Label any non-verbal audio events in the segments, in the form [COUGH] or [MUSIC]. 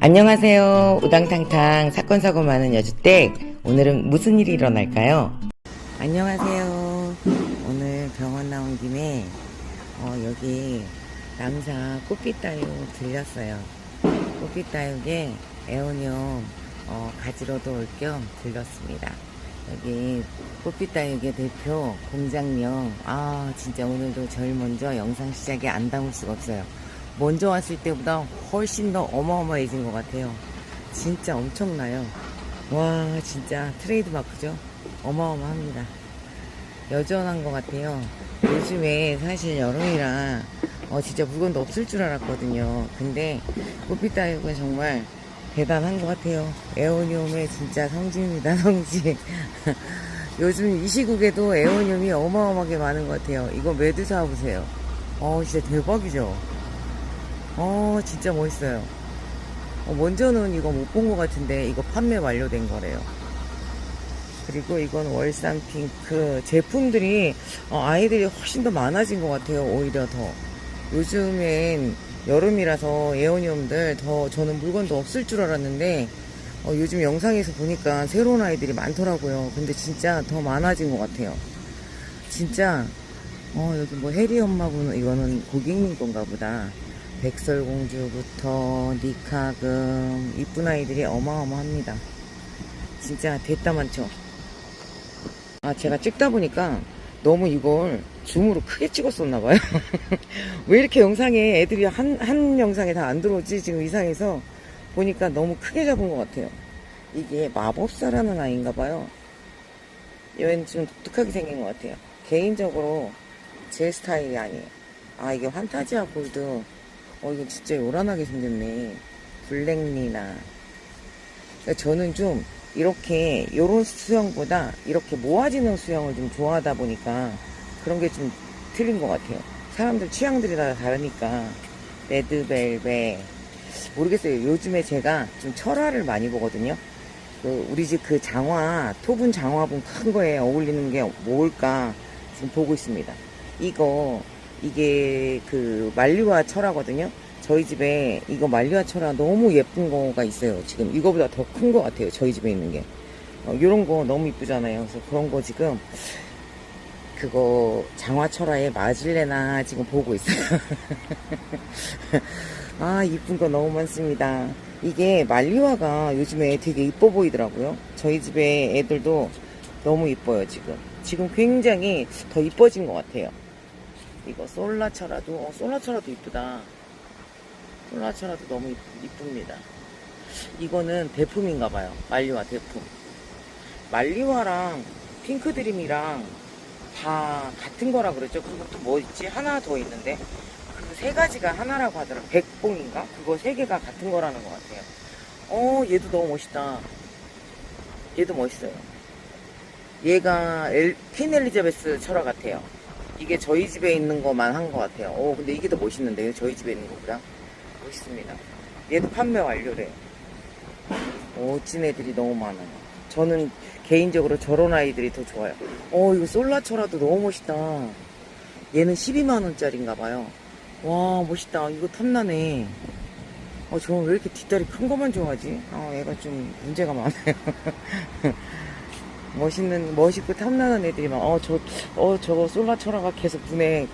안녕하세요. 우당탕탕 사건 사고 많은 여주댁. 오늘은 무슨 일이 일어날까요? 안녕하세요. 오늘 병원 나온 김에 어, 여기 남사 꽃빛다육 들렸어요. 꽃빛다육에 에오니움 어, 가지러도 올 겸 들렀습니다. 여기 꽃빛다육의 대표 공장명 아 진짜 오늘도 제일 먼저 영상 시작에 안 담을 수가 없어요. 먼저 왔을 때보다 훨씬 더 어마어마해진 것 같아요. 진짜 엄청나요. 와, 진짜 트레이드 마크죠? 어마어마합니다. 여전한 것 같아요. 요즘에 사실 여름이라 어, 진짜 물건도 없을 줄 알았거든요. 근데 꽃빛다육은 정말 대단한 것 같아요. 에오니움의 진짜 성지입니다, 성지. [LAUGHS] 요즘 이 시국에도 에오니움이 어마어마하게 많은 것 같아요. 이거 매드 사 보세요. 어, 진짜 대박이죠? 어, 진짜 멋있어요. 어, 먼저는 이거 못 본 것 같은데, 이거 판매 완료된 거래요. 그리고 이건 월산 핑크 제품들이 어, 아이들이 훨씬 더 많아진 것 같아요. 오히려 더. 요즘엔 여름이라서 에어니움들 더 저는 물건도 없을 줄 알았는데 어, 요즘 영상에서 보니까 새로운 아이들이 많더라고요. 근데 진짜 더 많아진 것 같아요. 진짜 어 여기 뭐 해리 엄마분 이거는 고객님 건가 보다. 백설공주부터 니카금 이쁜 아이들이 어마어마합니다. 진짜 됐다 많죠. 아 제가 찍다 보니까 너무 이걸 줌으로 크게 찍었었나 봐요. [LAUGHS] 왜 이렇게 영상에 애들이 한, 한 영상에 다 안 들어오지? 지금 이상해서 보니까 너무 크게 잡은 것 같아요. 이게 마법사라는 아이인가 봐요. 얘는 좀 독특하게 생긴 것 같아요. 개인적으로 제 스타일이 아니에요. 아, 이게 환타지아 골드. 어, 이거 진짜 요란하게 생겼네. 블랙리나. 그러니까 저는 좀 이렇게 요런 수영보다 이렇게 모아지는 수영을 좀 좋아하다 보니까 그런 게 좀 틀린 것 같아요. 사람들 취향들이 다 다르니까. 레드벨벳. 모르겠어요. 요즘에 제가 좀 철화를 많이 보거든요. 그 우리 집 그 장화, 토분 장화분 큰 거에 어울리는 게 뭘까 지금 보고 있습니다. 이거, 이게 그 만리화 철화거든요. 저희 집에 이거 만리화 철화 너무 예쁜 거가 있어요. 지금 이거보다 더 큰 거 같아요. 저희 집에 있는 게. 어, 요런 거 너무 이쁘잖아요. 그래서 그런 거 지금 그거 장화철화에 맞을래나 지금 보고 있어요. [LAUGHS] 아, 이쁜 거 너무 많습니다. 이게 말리화가 요즘에 되게 이뻐 보이더라고요. 저희 집에 애들도 너무 이뻐요, 지금. 지금 굉장히 더 이뻐진 것 같아요. 이거 솔라철화도, 어, 솔라철화도 이쁘다. 솔라철화도 너무 이쁩니다. 이거는 대품인가 봐요. 말리화 대품. 말리화랑 핑크드림이랑 다 같은 거라 그랬죠. 그리고 또 뭐 있지? 하나 더 있는데. 그 세 가지가 하나라고 하더라. 백봉인가? 그거 세 개가 같은 거라는 것 같아요. 어, 얘도 너무 멋있다. 얘도 멋있어요. 얘가 엘, 퀸 엘리자베스 철화 같아요. 이게 저희 집에 있는 것만 한 것 같아요. 어, 근데 이게 더 멋있는데요. 저희 집에 있는 것보다. 멋있습니다. 얘도 판매 완료래. 멋진 애들이 너무 많아요. 저는 개인적으로 저런 아이들이 더 좋아요. 어, 이거 솔라철화도 너무 멋있다. 얘는 12만원짜리인가 봐요. 와, 멋있다. 이거 탐나네. 어, 저는 왜 이렇게 뒷다리 큰 것만 좋아하지? 아, 얘가 좀 문제가 많아요. [LAUGHS] 멋있는, 멋있고 탐나는 애들이 많아. 어, 저, 어, 저거 솔라철화가 계속 눈에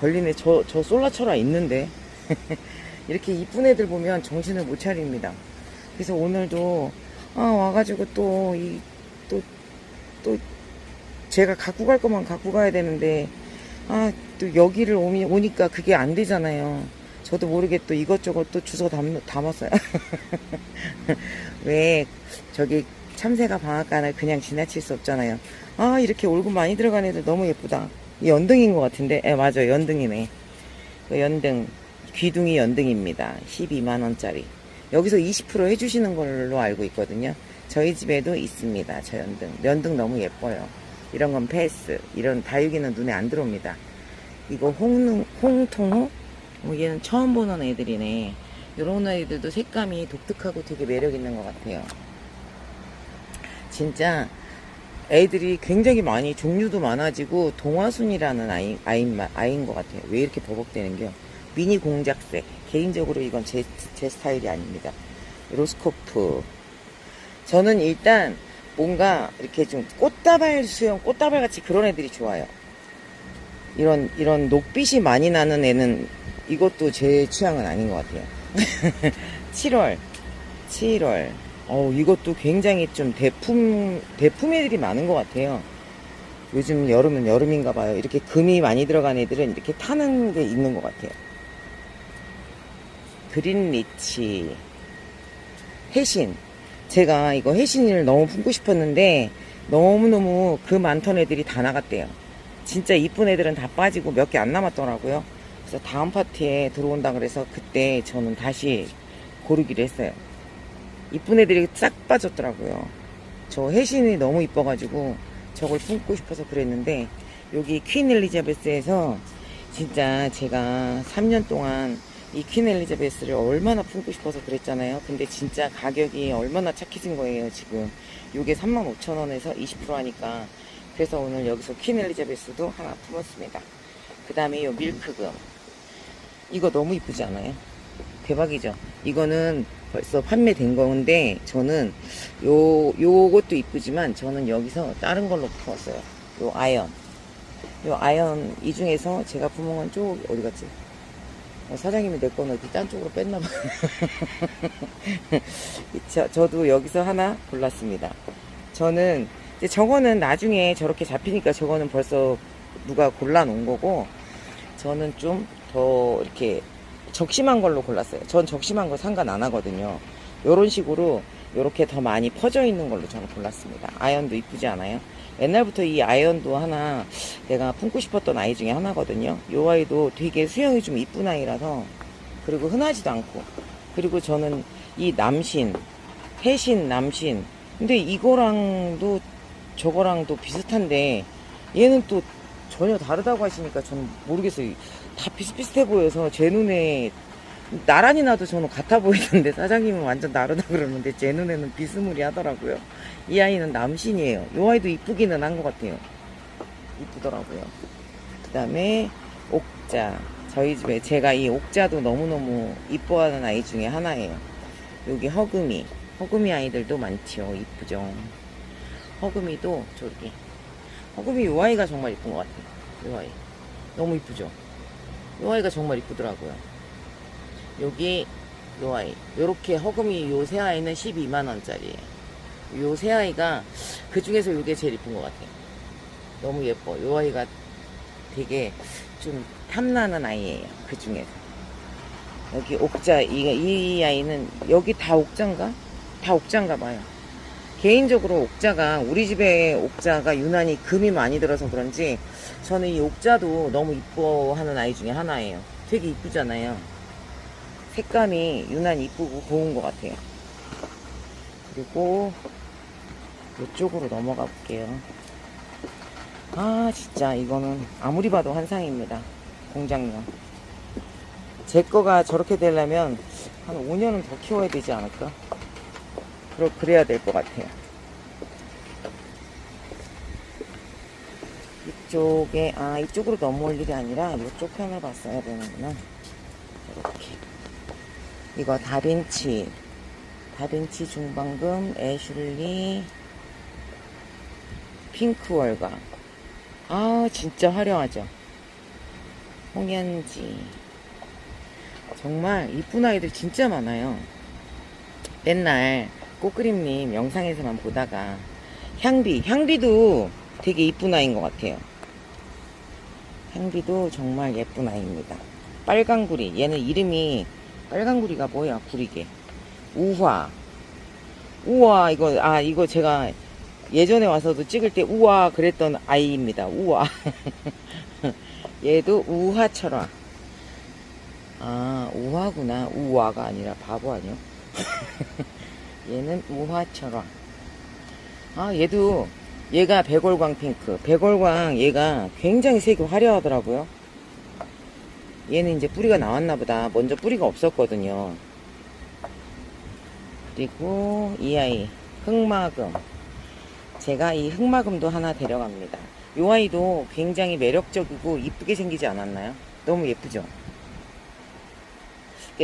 걸리네. 저, 저 솔라철화 있는데. [LAUGHS] 이렇게 이쁜 애들 보면 정신을 못 차립니다. 그래서 오늘도, 아, 와가지고 또, 이, 또, 또, 제가 갖고 갈 것만 갖고 가야 되는데, 아, 또 여기를 오미, 오니까 그게 안 되잖아요. 저도 모르게 또 이것저것 또 주워 담, 담았어요. [LAUGHS] 왜, 저기, 참새가 방앗간을 그냥 지나칠 수 없잖아요. 아, 이렇게 얼굴 많이 들어간 애들 너무 예쁘다. 이 연등인 것 같은데? 예, 맞아요. 연등이네. 그 연등. 귀둥이 연등입니다. 12만원짜리. 여기서 20% 해주시는 걸로 알고 있거든요. 저희 집에도 있습니다. 저 연등. 연등 너무 예뻐요. 이런 건 패스. 이런 다육이는 눈에 안 들어옵니다. 이거 홍, 홍통호? 뭐 얘는 처음 보는 애들이네. 이런 아이들도 색감이 독특하고 되게 매력 있는 것 같아요. 진짜 애들이 굉장히 많이 종류도 많아지고 동화순이라는 아이, 아이인, 마- 아이인 것 같아요. 왜 이렇게 버벅대는 게요? 미니 공작색. 개인적으로 이건 제, 제 스타일이 아닙니다. 로스코프. 저는 일단 뭔가 이렇게 좀 꽃다발 수영, 꽃다발 같이 그런 애들이 좋아요. 이런, 이런 녹빛이 많이 나는 애는 이것도 제 취향은 아닌 것 같아요. [LAUGHS] 7월. 7월. 어 이것도 굉장히 좀 대품, 대품 애들이 많은 것 같아요. 요즘 여름은 여름인가 봐요. 이렇게 금이 많이 들어간 애들은 이렇게 타는 게 있는 것 같아요. 그린 리치. 해신. 제가 이거 해신을 너무 품고 싶었는데 너무너무 그 많던 애들이 다 나갔대요. 진짜 이쁜 애들은 다 빠지고 몇 개 안 남았더라고요. 그래서 다음 파티에 들어온다 그래서 그때 저는 다시 고르기로 했어요. 이쁜 애들이 싹 빠졌더라고요. 저 해신이 너무 이뻐가지고 저걸 품고 싶어서 그랬는데 여기 퀸 엘리자베스에서 진짜 제가 3년 동안 이 퀸 엘리자베스를 얼마나 품고 싶어서 그랬잖아요. 근데 진짜 가격이 얼마나 착해진 거예요, 지금. 요게 35,000원에서 20% 하니까. 그래서 오늘 여기서 퀸 엘리자베스도 하나 품었습니다. 그 다음에 요 밀크금. 이거 너무 이쁘지 않아요? 대박이죠? 이거는 벌써 판매된 건데, 저는 요, 요것도 이쁘지만, 저는 여기서 다른 걸로 품었어요. 요 아이언. 요 아이언, 이 중에서 제가 품은 건 쪽, 어디 갔지? 어, 사장님이 내 거는 어디 딴 쪽으로 뺐나봐요. [LAUGHS] 저, 저도 여기서 하나 골랐습니다. 저는, 이제 저거는 나중에 저렇게 잡히니까 저거는 벌써 누가 골라 놓은 거고, 저는 좀 더 이렇게 적심한 걸로 골랐어요. 전 적심한 거 상관 안 하거든요. 요런 식으로 요렇게 더 많이 퍼져 있는 걸로 저는 골랐습니다. 아이언도 이쁘지 않아요? 옛날부터 이 아이언도 하나 내가 품고 싶었던 아이 중에 하나거든요. 요 아이도 되게 수영이 좀 이쁜 아이라서 그리고 흔하지도 않고 그리고 저는 이 남신 해신 남신 근데 이거랑도 저거랑도 비슷한데 얘는 또 전혀 다르다고 하시니까 저는 모르겠어요. 다 비슷비슷해 보여서 제 눈에 나란히 나도 저는 같아 보이는데 [LAUGHS] 사장님은 완전 다르다 그러는데 제 눈에는 비스무리 하더라고요. 이 아이는 남신이에요. 이 아이도 이쁘기는 한 것 같아요. 이쁘더라고요. 그 다음에 옥자. 저희 집에 제가 이 옥자도 너무너무 이뻐하는 아이 중에 하나예요. 여기 허금이. 허금이 아이들도 많지요. 이쁘죠. 허금이도 저기. 허금이 요 아이가 정말 이쁜 것 같아요. 요 아이. 너무 이쁘죠? 요 아이가 정말 이쁘더라고요. 여기 요 아이. 요렇게 허금이 요새 아이는 12만원짜리예요. 요새 아이가 그 중에서 요게 제일 이쁜 것 같아요. 너무 예뻐. 요 아이가 되게 좀 탐나는 아이예요. 그 중에서. 여기 옥자, 이, 이 아이는 여기 다 옥자인가? 다 옥자인가 봐요. 개인적으로 옥자가 우리 집에 옥자가 유난히 금이 많이 들어서 그런지 저는 이 옥자도 너무 이뻐하는 아이 중에 하나예요. 되게 이쁘잖아요. 색감이 유난히 이쁘고 고운 것 같아요. 그리고 이쪽으로 넘어가 볼게요. 아 진짜 이거는 아무리 봐도 환상입니다. 공장용. 제 거가 저렇게 되려면 한 5년은 더 키워야 되지 않을까? 그러, 그래야 될 것 같아요. 이쪽에, 아, 이쪽으로 넘어올 일이 아니라 이쪽 편을 봤어야 되는구나. 이렇게. 이거 다빈치. 다빈치 중방금, 애슐리, 핑크 월가. 아, 진짜 화려하죠? 홍현지. 정말 이쁜 아이들 진짜 많아요. 맨날 꽃그림님 영상에서만 보다가 향비, 향비도 되게 이쁜 아이인 것 같아요. 향비도 정말 예쁜 아이입니다. 빨강구리, 얘는 이름이 빨강구리가 뭐야, 구리게. 우화. 우와, 이거, 아, 이거 제가 예전에 와서도 찍을 때 우와 그랬던 아이입니다. 우와. [LAUGHS] 얘도 우화철화. 아, 우화구나. 우화가 아니라 바보 아니요? [LAUGHS] 얘는 우화철화. 아, 얘도, 얘가 백월광 핑크. 백월광 얘가 굉장히 색이 화려하더라고요. 얘는 이제 뿌리가 나왔나 보다. 먼저 뿌리가 없었거든요. 그리고 이 아이, 흑마금. 제가 이 흑마금도 하나 데려갑니다. 이 아이도 굉장히 매력적이고 이쁘게 생기지 않았나요? 너무 예쁘죠?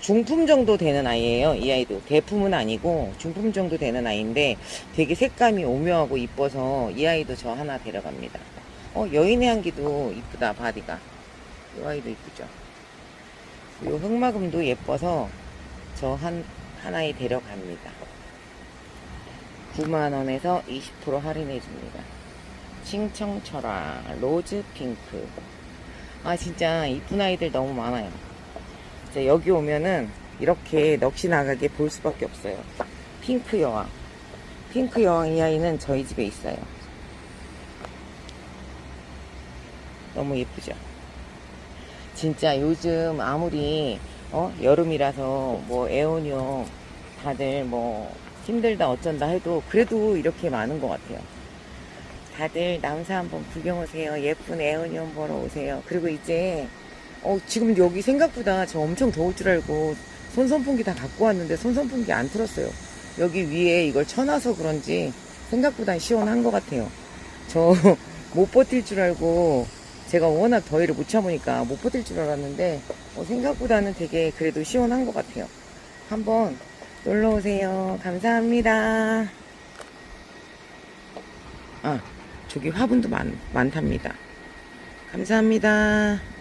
중품 정도 되는 아이예요. 이 아이도 대품은 아니고 중품 정도 되는 아이인데 되게 색감이 오묘하고 이뻐서 이 아이도 저 하나 데려갑니다. 어 여인의 향기도 이쁘다 바디가. 이 아이도 이쁘죠. 요 흑마금도 예뻐서 저 한 하나에 데려갑니다. 9만 원에서 20% 할인해 줍니다. 칭청철화 로즈 핑크. 아 진짜 이쁜 아이들 너무 많아요. 진짜 여기 오면은 이렇게 넋이 나가게 볼 수밖에 없어요. 핑크 여왕. 핑크 여왕 이 아이는 저희 집에 있어요. 너무 예쁘죠? 진짜 요즘 아무리 어 여름이라서 뭐 에어뇨 다들 뭐 힘들다 어쩐다 해도 그래도 이렇게 많은 것 같아요. 다들 남사 한번 구경 오세요. 예쁜 에어니온 보러 오세요. 그리고 이제 어 지금 여기 생각보다 저 엄청 더울 줄 알고 손 선풍기 다 갖고 왔는데 손 선풍기 안 틀었어요. 여기 위에 이걸 쳐놔서 그런지 생각보다 시원한 것 같아요. 저 [LAUGHS] 못 버틸 줄 알고 제가 워낙 더위를 못 참으니까 못 버틸 줄 알았는데 어, 생각보다는 되게 그래도 시원한 것 같아요. 한번 놀러 오세요. 감사합니다. 아, 저기 화분도 많, 많답니다. 감사합니다.